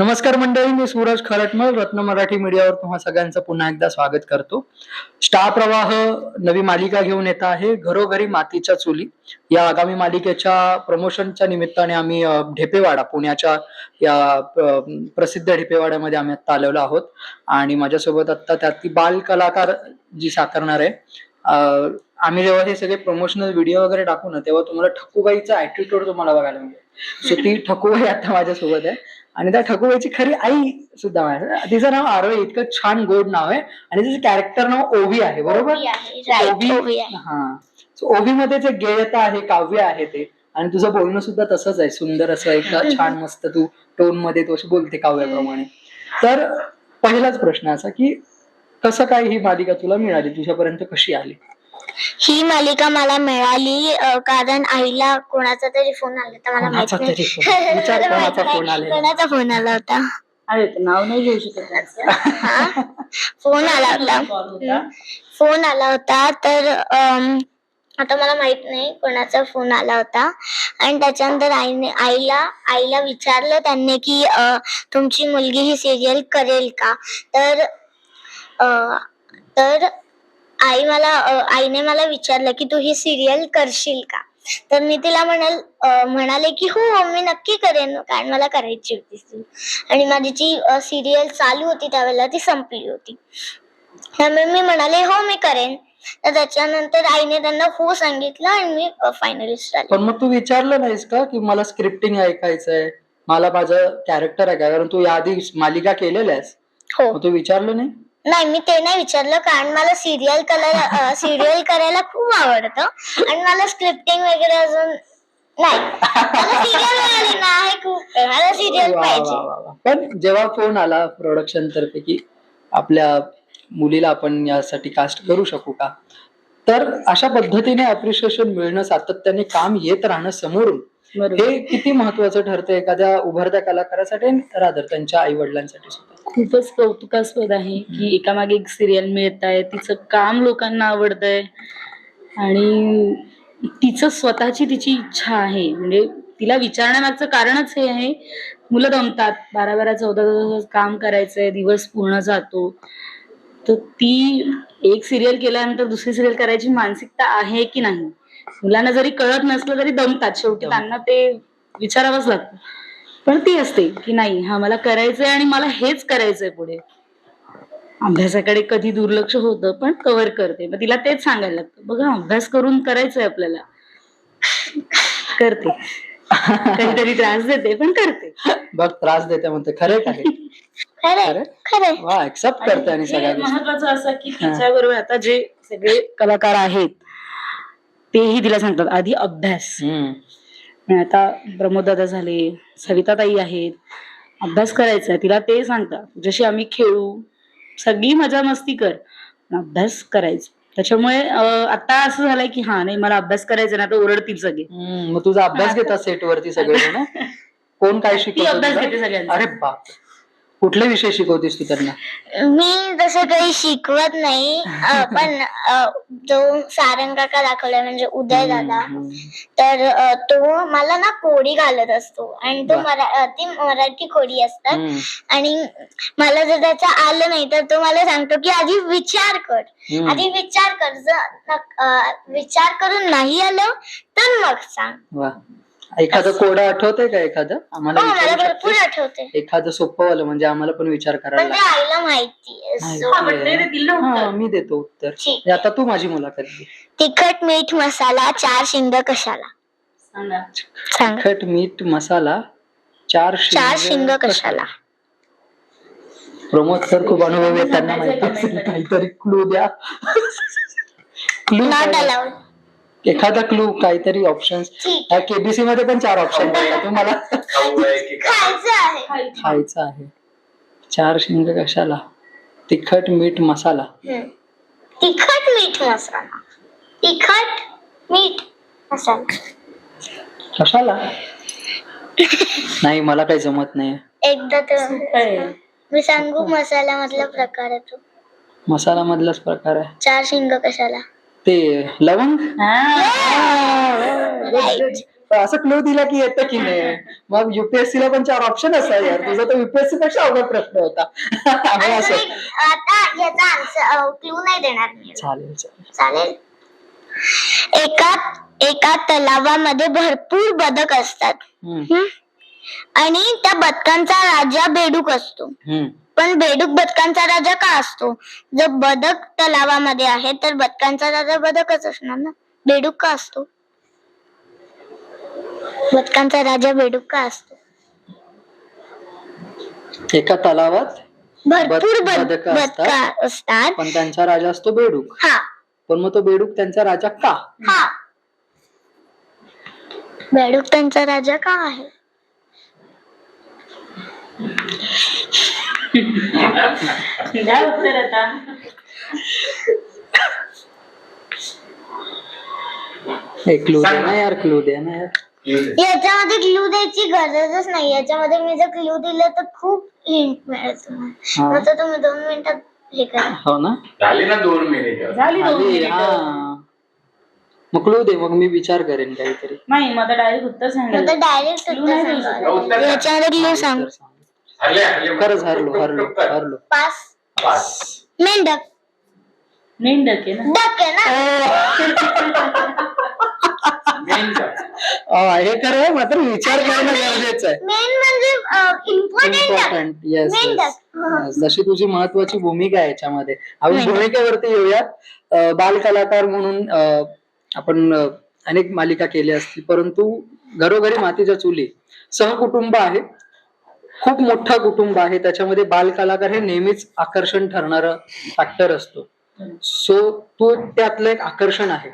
नमस्कार मंडळी मी सूरज खरटमल रत्न मराठी मीडियावर तुम्हा सगळ्यांचं पुन्हा एकदा स्वागत करतो. स्टार प्रवाह नवी मालिका घेऊन येत आहे घरोघरी मातीच्या चुली. या आगामी मालिकेच्या प्रमोशनच्या निमित्ताने आम्ही ढेपेवाडा पुण्याच्या या प्रसिद्ध ढेपेवाड्यामध्ये आम्ही आता आलेलो आहोत. आणि माझ्यासोबत आता त्यात ती बाल कलाकार जी साकारणार आहे. आम्ही जेव्हा हे सगळे प्रमोशनल व्हिडिओ वगैरे टाकू ना तेव्हा तुम्हाला ठकूबाईचा ऍटिट्यूड तुम्हाला बघायला मिळेल. सो ती ठकूबाई आता माझ्यासोबत आहे. आणि त्या ठकूबाईची खरी आई सुद्धा माझ्या तिचं नाव आरोही इतकं छान गोड नाव आहे. आणि तिचं कॅरेक्टर नाव ओवी आहे बरोबर? ओवी आहे, आहे. हा. सो ओवी मध्ये जे गेयता आहे काव्य आहे ते. आणि तुझं बोलणं सुद्धा तसंच आहे. सुंदर असं एक छान मस्त तू टोनमध्ये तू अशी बोलते काव्याप्रमाणे. तर पहिलाच प्रश्न असा की कसं काय ही मालिका तुला मिळाली? तुझ्यापर्यंत कशी आली? ही मालिका मला मिळाली अ, कारण आईला कोणाचा तरी फोन आला होता मला माहीत कोणाचा नाही तरी phone? विचार मला माहीत कोणाचा नाही. phone आलेला? कोणाचा फोन आला होता अरे ते नाव नाही घेऊ शकत त्याचं. हा फोन आला होता. फोन आला होता तर अम, आता मला माहीत नाही कोणाचा फोन आला होता आणि त्याच्यानंतर आईने आईला आईला विचारलं त्यांनी की अ, तुमची मुलगी ही सिरियल करेल का तर अ, तर आई मला आईने मला विचारलं की तू ही सिरियल करशील का? तर मी तिला म्हणाल म्हणाले की हो मी नक्की करेन कारण मला करायची होती आणि माझी जी सिरियल चालू होती त्यावेळेला ती संपली होती. त्यामुळे मी म्हणाले हो मी करेन. तर त्याच्यानंतर आईने त्यांना हो सांगितलं आणि मी फायनलिस्ट आले पण मग तू विचारलं नाहीस का की मला स्क्रिप्टिंग ऐकायचंय? मला माझं कॅरेक्टर आहे का कारण तू याआधी मालिका केलेल्या आहेस. हो. तू विचारलं नाही? नाही मी ते नाही विचारलं कारण मला सिरियल करायला सिरियल करायला खूप आवडतं आणि मला स्क्रिप्टिंग वगैरे अजून नाही मला सिरियल मिळाली ना हे खूप आहे. मला सिरियल वा, पाहिजे वा, वा, वा. पण जेव्हा फोन आला प्रोडक्शन तर्फे की आपल्या मुलीला आपण यासाठी कास्ट करू शकू का तर अशा पद्धतीने अप्रिशिएशन मिळणं सातत्याने काम येत राहणं समोरून हे किती महत्वाचं ठरतं एखाद्या उभरत्या कलाकारासाठी रादर त्यांच्या आई वडिलांसाठी सुद्धा? खूपच कौतुकास्पद आहे की एकामागे एक सिरियल मिळत आहे तिचं काम लोकांना आवडतंय आणि तिचं स्वतःची तिची इच्छा आहे. म्हणजे तिला विचारण्यामागचं कारणच हे आहे. मुलं दमतात. बारा बारा चौदा चौदा काम करायचंय दिवस पूर्ण जातो. तर ती एक सिरियल केल्यानंतर दुसरी सिरियल करायची मानसिकता आहे की नाही? मुलांना जरी कळत नसलं तरी दमतात शेवटी. त्यांना ते विचारावंच लागतं. पण ती असते की नाही हा मला करायचंय आणि मला हेच करायचंय पुढे. अभ्यासाकडे कधी दुर्लक्ष होतं पण कव्हर करते. मग तिला तेच सांगायला लागतं. बघा अभ्यास करून करायचंय आपल्याला. करते. कधीतरी त्रास देते पण करते. बघ त्रास देते म्हणते. खरे काय एक्सेप्ट करते आणि सगळ्या गोष्टी. महत्वाचं असं की तिच्याबरोबर आता जे सगळे कलाकार आहेत तेही तिला सांगतात. आधी अभ्यास. आता प्रमोद दादा झाले सविताताई आहेत अभ्यास करायचा तिला ते सांगतात. जशी आम्ही खेळू सगळी मजा मस्ती कर अभ्यास करायचा. त्याच्यामुळे आता असं झालंय की हा नाही मला अभ्यास करायचा ना तर ओरडतील सगळे. मग तुझा अभ्यास घेतात सेट वरती सगळेजण. कोण काय शिकवतो अभ्यास? घेते सगळ्यांचा. अरे बाप. कुठले विषय शिकवतेस तू त्यांना मी तसं काही शिकवत नाही अ, पण अ, जो सारंग काका दाखवलाय म्हणजे उदय दादा. तर अ, तो मला ना कोडी घालत असतो आणि तो वा. मरा अ, ती मराठी कोडी असतात हम्म. आणि मला जर त्याचं आलं नाही तर तो मला सांगतो की आधी विचार कर हम्म. आधी विचार कर जर नक- अ, विचार करून नाही आलं तर मग सांग वा एखादं कोडं आठवतंय का एखादं? आम्हाला हो मला विचारू भरपूर शकतेस? आठवते एखादं सोपं वालं म्हणजे आम्हाला पण विचार करायला लागेल. आईला माहिती आहे. हा, मी देतो उत्तर. ठीक. म्हणजे आता तू माझी मुलाखत घे. तिखट मीठ मसाला चार शिंग कशाला? सांगा. सांग. तिखट मीठ मसाला चार चार शिंग कशाला? प्रमोद सर खूप अनुभव आहे त्यांना माहिती असेल काहीतरी क्लू द्या. क्लू नॉट अलाउड एखादा क्लू काहीतरी ऑप्शन ठीक केबीसी मध्ये पण चार ऑप्शन तुम्हाला खायचं आहे. खायचं आहे. चार शिंग कशाला? तिखट मीठ मसाला. हम्म. तिखट मीठ मसाला. तिखट मीठ मसाला. कशाला? नाही मला काही जमत नाही. एकदा तर. मी सांगू मसाल्यामधला प्रकार आहे तो. मसाला मधलाच प्रकार आहे. चार शिंग कशाला? ते लवंग. असं क्लू दिला की येतं की नाही. मग युपीएससी ला पण चार ऑप्शन असतात यार तुझा तर युपीएससी पेक्षा अवघड प्रश्न होता. असं. क्लू नाही देणार चालेल चालेल. एका एका तलावामध्ये भरपूर बदक असतात? आणि त्या बदकांचा राजा बेडूक असतो. पण बेडूक बदकांचा राजा का असतो? जर बदक तलावामध्ये आहे तर बदकांचा राजा बदकच असणार ना? बेडूक का असतो? बदकांचा राजा बेडूक का असतो? एका तलावात भरपूर बद- बद- बदकं असतात. बदका असतात. पण त्यांचा राजा असतो बेडूक. हा. पण मग तो बेडूक त्यांचा राजा का? हा. बेडूक त्यांचा राजा का आहे? द्या उत्तर आता? एक क्लू दे ना यार क्लू दे ना यार. याच्यामध्ये क्लू द्यायची गरजच नाही. याच्यामध्ये मी जर क्लू दिलं तर खूप हिंट मिळेल तुम्हाला. हा. आता तुम्ही दोन मिनिटात हे करा. हो ना? झाली ना दोन मिनिट झाली दोन आली, मिनिटं. हा. मग क्लू दे मग मी विचार करेन काहीतरी. नाही मग डायरेक्ट उत्तर सांगायचं. डायरेक्ट Clue नाही देऊ उत्तर शकत. सांगा उत्तर सांग. याच्यामध्ये क्लू सांग. सांग. हरले हरले खरंच हरलो हरलो हरलो. पास. मेंढक. मेंढक आहे ना? डक आहे ना? मेंढक. अं, हे खरं मात्र विचार करणं गरजेचं आहे. मेन म्हणजे इम्पॉर्टंट इम्पॉर्टंट येस मेंढक. जशी तुझी महत्वाची भूमिका आहे याच्यामध्ये. आपण भूमिकेवरती येऊयात. अं, बालकलाकार म्हणून अं, आपण अं, अनेक मालिका केल्या असतील परंतु घरोघरी मातीच्या चुली. सहकुटुंब आहे. खूप मोठं कुटुंब आहे. त्याच्यामध्ये बालकलाकार हे नेहमीच आकर्षण ठरणारं फॅक्टर असतो. सो तो त्यातलं एक आकर्षण आहे.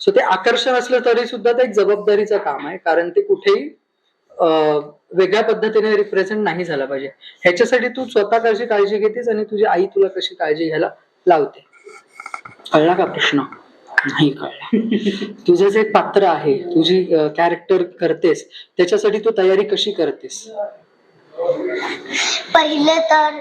सो ते आकर्षण असलं तरी सुद्धा ते एक जबाबदारीचं काम आहे. कारण ते कुठेही वेगळ्या पद्धतीने रिप्रेझेंट नाही झालं पाहिजे. ह्याच्यासाठी तू स्वतः कशी काळजी घेतेस आणि तुझी आई तुला कशी काळजी घ्यायला लावते? कळला का प्रश्न? नाही कळला. तुझं जे पात्र आहे तुझी कॅरेक्टर करतेस त्याच्यासाठी तू तयारी कशी करतेस? पहिले तर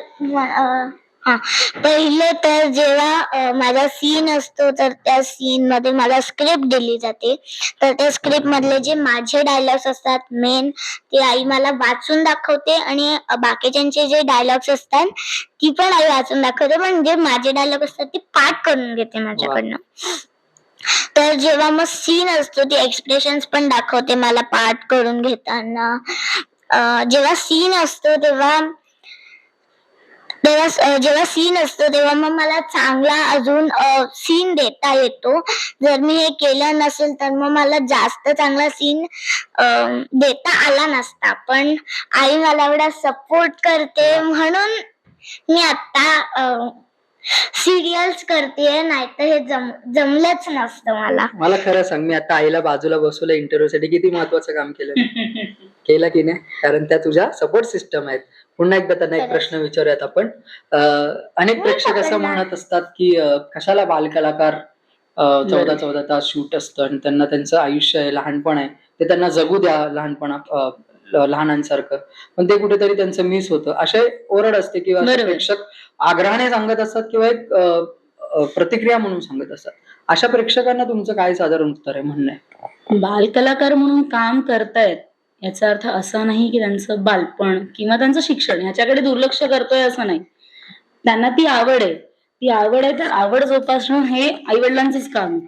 हा. पहिले तर जेव्हा माझा सीन असतो तर त्या सीन मध्ये मला स्क्रिप्ट दिली जाते. तर त्या स्क्रिप्ट मधले जे माझे डायलॉग्स असतात मेन ते आई मला वाचून दाखवते आणि बाकीच्यांचे जे डायलॉग्स असतात ती पण आई वाचून दाखवते. पण जे माझे डायलॉग असतात ते पाठ करून घेते माझ्याकडनं. तर जेव्हा मग सीन असतो ती एक्सप्रेशन्स पण दाखवते मला पाठ करून घेताना. जेव्हा सीन असतो तेव्हा तेव्हा अं, जेव्हा सीन असतो तेव्हा मग मला चांगला अजून सीन देता येतो. जर मी हे केलं नसेल तर मग मला जास्त चांगला सीन देता आला नसता. पण आई मला एवढा सपोर्ट करते म्हणून मी आता सिरियल्स करते नाही तर हे जम जमलंच नसतं मला. मला खरं सांग मी आता आईला बाजूला बसवलं इंटरव्ह्यू साठी किती महत्वाचं काम केलं? केलं की नाही? कारण त्या तुझ्या सपोर्ट सिस्टम आहेत. पुन्हा एकदा त्यांना एक प्रश्न विचारूयात आपण. अं, अनेक प्रेक्षक असं म्हणत असतात की अं, कशाला बालकलाकार अं, चौदा चौदा तास शूट असतं आणि त्यांना त्यांचं आयुष्य आहे लहानपण आहे. ते त्यांना जगू द्या लहानपणा अं, लहानांसारखं. पण ते कुठेतरी त्यांचं मिस होतं. असे ओरड असते किंवा. प्रेक्षक आग्रहाने सांगत असतात किंवा एक प्रतिक्रिया म्हणून सांगत असतात. अशा प्रेक्षकांना तुमचं काय साधारण उत्तर आहे म्हणणं आहे? बालकलाकार म्हणून काम करतायत याचा अर्थ असा नाही की त्यांचं बालपण किंवा त्यांचं शिक्षण ह्याच्याकडे दुर्लक्ष करतोय असं नाही. त्यांना ती आवड आहे. ती आवड आहे तर आवड जोपासणं हे आई वडिलांचंच काम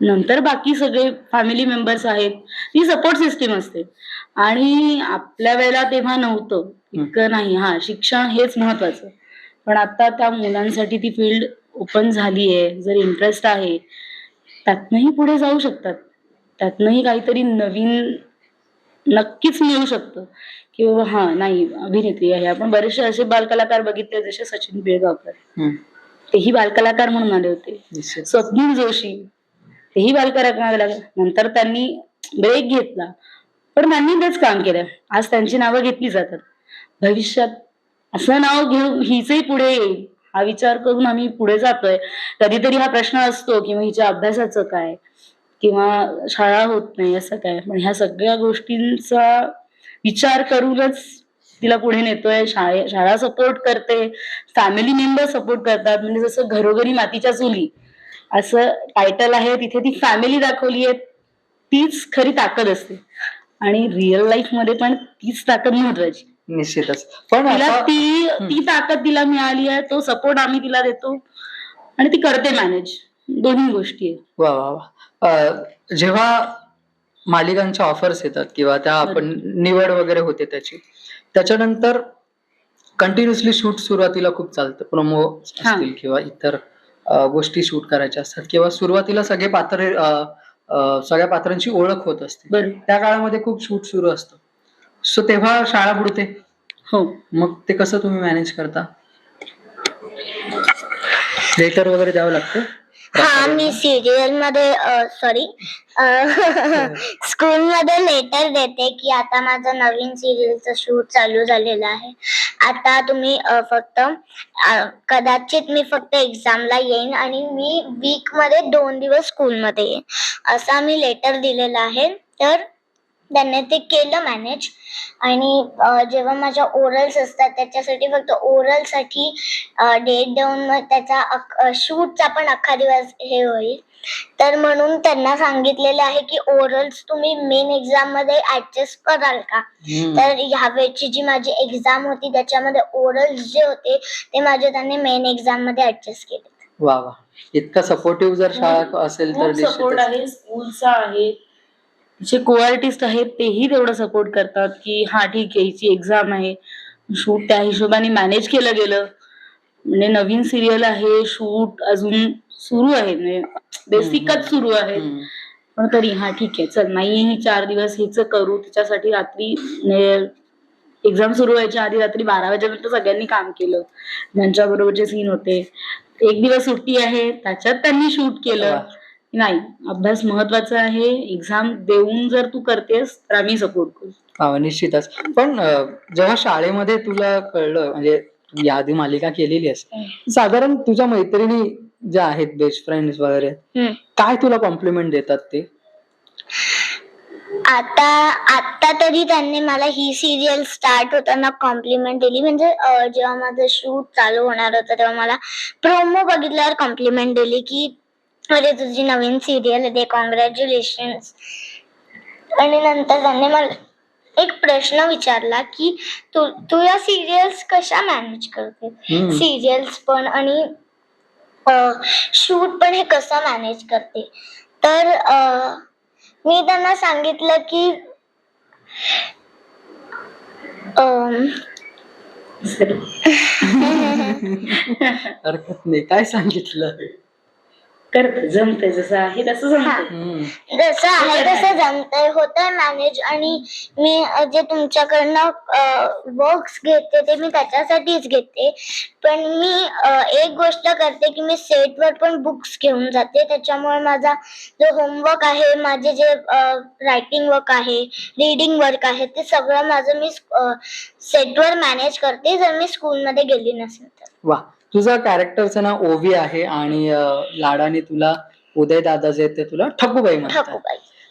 नंतर बाकी सगळे फॅमिली मेंबर्स आहेत. ती सपोर्ट सिस्टीम असते. आणि आपल्या वेळेला तेव्हा नव्हतं. इतकं नाही. हा शिक्षण हेच महत्वाचं. पण आता त्या मुलांसाठी ती फील्ड ओपन झाली आहे जर इंटरेस्ट आहे त्यातनंही पुढे जाऊ शकतात. त्यातनंही काहीतरी नवीन नक्कीच मिळू शकतं. की बाबा हा नाही अभिनेत्री आहे. आपण बरेचसे असे बालकलाकार बघितले जसे सचिन पिळगावकर. तेही बालकलाकार म्हणून आले होते. स्वप्नील जोशी. तेही बालकलाकार. नंतर त्यांनी ब्रेक घेतला. पण त्यांनी तेच काम केलं. आज त्यांची नावं घेतली जातात. भविष्यात असं नाव घेऊ हिचही पुढे येईल. हा विचार करून आम्ही पुढे जातोय. कधीतरी हा प्रश्न असतो किंवा हिच्या अभ्यासाचं काय? किंवा शाळा होत नाही असं काय? पण ह्या सगळ्या गोष्टींचा विचार करूनच तिला पुढे नेतोय. शाळे शाळा सपोर्ट करते. फॅमिली मेंबर सपोर्ट करतात. म्हणजे जसं घरोघरी मातीच्या चुली असं टायटल आहे. तिथे ती फॅमिली दाखवली आहे. तीच खरी ताकद असते. आणि रिअल लाईफमध्ये पण तीच ताकद महत्वाची. निश्चितच. पण तिला ती ती ताकद तिला मिळाली आहे तो सपोर्ट आम्ही तिला देतो. आणि ती करते मॅनेज दोन्ही गोष्टी आहेत. वा वा वा. जेव्हा मालिकांच्या ऑफर्स येतात किंवा त्या आपण निवड वगैरे होते त्याची त्याच्यानंतर कंटिन्युअसली शूट सुरुवातीला खूप चालतं. प्रोमो असतील किंवा इतर गोष्टी शूट करायच्या असतात किंवा सुरुवातीला सगळे पात्र सगळ्या पात्रांची ओळख होत असते. त्या काळामध्ये खूप शूट सुरू असतं. सो तेव्हा शाळा बुडते. हो. मग ते कसं तुम्ही मॅनेज करता? लेटर वगैरे द्यावं लागतं? हा मी सिरियलमध्ये सॉरी स्कूल मध्ये लेटर देते की आता माझं नवीन सिरियलचं शूट चालू झालेलं आहे. आता तुम्ही फक्त कदाचित मी फक्त एक्झामला येईन आणि मी वीकमध्ये दोन दिवस स्कूलमध्ये येईन. असा मी लेटर दिलेला आहे. तर त्यांनी ते केलं मॅनेज आणि जेव्हा माझ्या ओरल्स असतात त्याच्यासाठी फक्त ओरलसाठी डेट देऊन मग त्याचा शूटचा पण अख्खा दिवस हे होईल. तर म्हणून त्यांना सांगितलेलं आहे की ओरल्स तुम्ही मेन एक्झाममध्ये ऍडजस्ट कराल का? हम्म. तर ह्यावेळची जी माझी एक्झाम होती त्याच्यामध्ये ओरल्स जे होते ते माझे त्यांनी मेन एक्झाममध्ये ऍडजस्ट केले वा वा. इतका सपोर्टिव्ह जर शाळा असेल तर सपोर्ट. आहे स्कूलचा आहे. जे को आर्टिस्ट आहेत तेही तेवढं सपोर्ट करतात की हा ठीक आहे हिची एक्झाम आहे. शूट त्या हिशोबाने मॅनेज केलं गेलं. म्हणजे नवीन सिरियल आहे शूट अजून सुरू आहे. म्हणजे बेसिकच सुरू आहे. पण तरी हा ठीक आहे चल नाही ही चार दिवस हेच करू. त्याच्यासाठी रात्री एक्झाम सुरू व्हायच्या आधी रात्री बारा वाजेपर्यंत सगळ्यांनी काम केलं. ज्यांच्या बरोबरचे सीन होते. एक दिवस सुट्टी आहे त्याच्यात त्यांनी शूट केलं. नाही अभ्यास महत्त्वाचा आहे. एक्झाम देऊन जर तू करतेस तर आम्ही सपोर्ट करू. हा निश्चितच. पण जेव्हा शाळेमध्ये तुला कळलं म्हणजे तू यादी मालिका केलेली आहेस साधारण तुझ्या मैत्रिणी ज्या आहेत बेस्ट फ्रेंड्स वगैरे. काय तुला कॉम्प्लिमेंट देतात ते? आता आता तरी त्यांनी मला ही सिरियल स्टार्ट होताना कॉम्प्लिमेंट दिली. म्हणजे जेव्हा माझं शूट चालू होणार होतं तेव्हा मला प्रोमो बघितल्यावर कॉम्प्लिमेंट दिली की अरे तुझी नवीन सिरियल आहे कॉंग्रॅच्युलेशन आणि नंतर त्यांनी मला एक प्रश्न विचारला की तू तू या सिरियल्स कशा मॅनेज करते. सिरियल्स पण आणि शूट पण हे कसं मॅनेज करते? तर अं, मी त्यांना सांगितलं की हरकत नाही. काय सांगितलं? करते जमते जसं आहे तसं जमते हम्म. जसं आहे तसं जमतंय. होतंय मॅनेज आणि मी अं, जे तुमच्याकडनं वर्क्स घेते ते मी त्याच्यासाठीच घेते. पण मी अं, एक गोष्ट करते की मी सेटवर पण बुक्स घेऊन जाते. त्याच्यामुळे माझा जो होमवर्क आहे माझे जे रायटिंग वर्क आहे रीडिंग वर्क आहे ते सगळं माझं मी सेटवर मॅनेज करते. जर मी स्कूलमध्ये गेली नसेल तर. वा तुझं कॅरेक्टरचं नाव ओवी आहे आणि लाडाने तुला उदय दादा जे ते तुला ठकूबाई म्हणतात.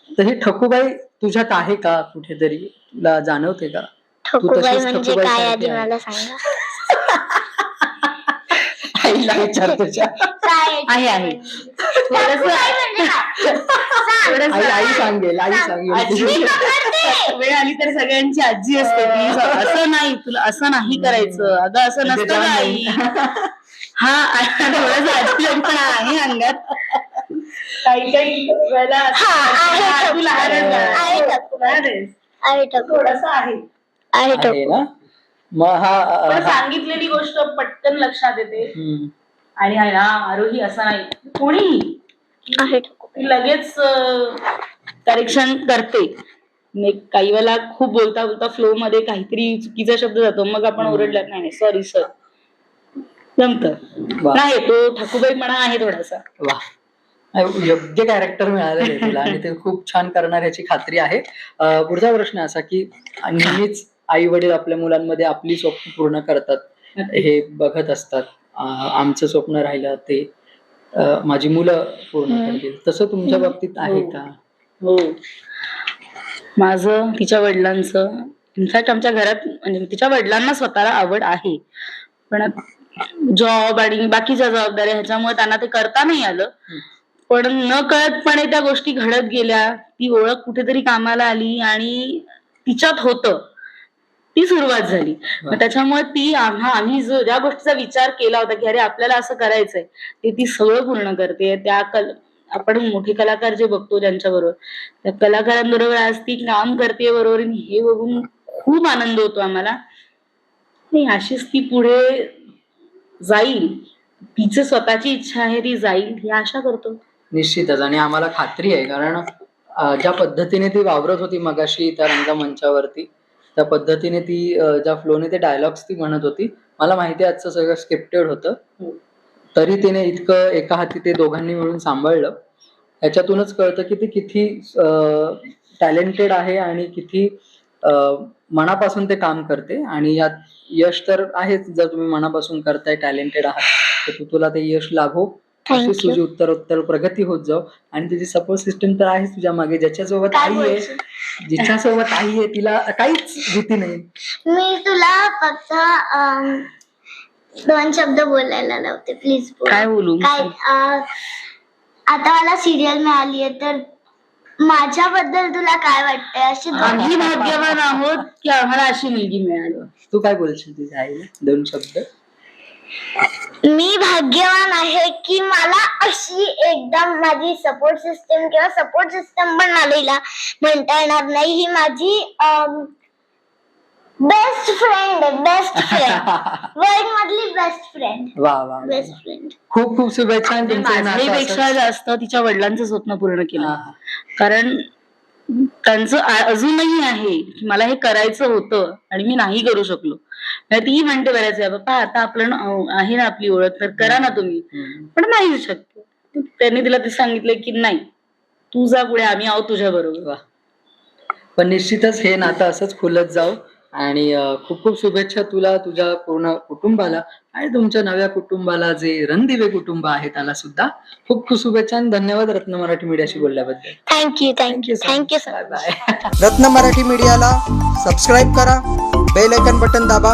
तर ही ठकूबाई तुझ्यात आहे का कुठेतरी? तुला जाणवते का? ठकूबाई म्हणजे ठकूबाई काय सारखी आधी आहे. मला सांगा आईला विचार तुझ्या आहे आहे ठकूबाई म्हणजे. आई आई सांगेल आई सांगेल. वेळ आली तर सगळ्यांची आजी असते ती. असं नाही. तुला असं नाही करायचं. अगं असं म्हणजे नसतं काही हा थोडस आजीपणा आहे अंगात. काही काही वेळेला हा, आहे तू आहे. आहे. लहान. आहे. थोडंसं आहे. आहे आहे ना? मग हा पण हा- सांगितलेली गोष्ट पटकन लक्षात येते. आणि हा हा, आरोही असं नाही. कोणीही. आहे. लगेच करेक्शन करते. काही वेळेला खूप बोलता बोलता फ्लो मध्ये काहीतरी चुकीचा शब्द जातो. मग आपण ओरडला नाही सॉरी सर जमत. नाही तो ठाकूबाईपणा आहे थोडासा. वा योग्य कॅरेक्टर मिळालेलं आहे तुला आणि ते खूप छान करणार याची खात्री आहे. पुढचा प्रश्न असा की नेहमीच आई वडील आपल्या मुलांमध्ये आपली स्वप्न पूर्ण करतात. हे बघत असतात. आमचं स्वप्न राहिलं ते. माझी मुलं पूर्ण करतील. तसं तुमच्या बाबतीत आहे हो. का? हो. माझं तिच्या वडिलांचं इनफॅक्ट आमच्या घरात म्हणजे तिच्या वडिलांना स्वतःला आवड आहे. पण जॉब आणि बाकीच्या जबाबदाऱ्या ह्याच्यामुळे त्यांना ते करता नाही आलं. पण न कळतपणे त्या गोष्टी घडत गेल्या. ती ओळख कुठेतरी कामाला आली आणि तिच्यात होतं. ती सुरुवात झाली. मग त्याच्यामुळे ती आम्हा आम्ही जो ज्या गोष्टीचा विचार केला होता की अरे आपल्याला असं करायचंय ते ती सगळं पूर्ण करते. त्या कल आपण मोठे कलाकार जे बघतो ज्यांच्या बरोबर त्या कलाकारांबरोबर आज ती काम करते बरोबर. हे बघून खूप आनंद होतो आम्हाला. नाही अशीच ती पुढे जाईल. तिची स्वतःची इच्छा आहे ती जाईल. ही आशा करतो. निश्चितच. आणि आम्हाला खात्री आहे कारण ज्या पद्धतीने ती वावरत होती मगाशी त्या रंगमंचावरती त्या पद्धतीने ती ज्या फ्लोने ते डायलॉग्स ती म्हणत होती मला माहिती आहे आजचं सगळं स्क्रिप्टेड होतं. तरी तिने इतकं एका हाती ते दोघांनी मिळून सांभाळलं. ह्याच्यातूनच कळतं की ती किती टॅलेंटेड आहे आणि किती मनापासून ते काम करते. आणि यात यश तर आहेच जर तुम्ही मनापासून करताय टॅलेंटेड आहात तर तू तुला ते यश लाभो Thank अशी you. तुझी उत्तर उत्तर प्रगती होत जाऊ. आणि तुझी सपोर्ट सिस्टम तर आहेच तुझ्या मागे. ज्याच्यासोबत काय आई आहे बोलशील? जिच्यासोबत आई आहे तिला काहीच भीती नाही. मी तुला फक्त अम, दोन शब्द बोलायला लावते. प्लीज बोल. काय बोलू? काय अं, आता मला सिरियल मिळाली आहे तर माझ्याबद्दल तुला काय वाटतंय? अशी दोन- आम्ही भाग्यवान आहोत की आम्हाला अशी मुलगी मिळाली. तू काय बोलशील तुझ्या आईला? दोन शब्द. मी भाग्यवान आहे की मला अशी एकदम माझी सपोर्ट सिस्टम किंवा सपोर्ट सिस्टम पण मला म्हणता येणार नाही. ही माझी बेस्ट फ्रेंड आहे बेस्ट फ्रेंड वर्ल्ड मधली बेस्ट फ्रेंड वा. बेस्ट फ्रेंड खूप खूप शुभेच्छा माझ्यापेक्षा जास्त तिच्या वडिलांचं स्वप्न पूर्ण केलं. कारण त्यांचं अजूनही आहे की मला हे करायचं होतं आणि मी नाही करू शकलो. ती म्हणते बऱ्याच वेळा बाप्पा आता आपलं आहे ना आपली ओळख तर करा ना तुम्ही. पण नाही शक्य त्यांनी तिला ते सांगितलं की नाही तू जा पुढे आम्ही आहोत तुझ्या बरोबर. पण निश्चितच हे नातं असंच खुलत जाऊ. आणि खूप खूप शुभेच्छा तुला तुझ्या पूर्ण कुटुंबाला आणि तुमच्या नव्या कुटुंबाला जे रणदिवे कुटुंब आहे त्याला सुद्धा खूप खूप शुभेच्छा आणि धन्यवाद रत्न मराठी मीडियाशी बोलल्याबद्दल. Thank you thank you thank you sir bye bye Ratna Marathi मीडियाला सबस्क्राईब करा बेल आयकन बटन दाबा.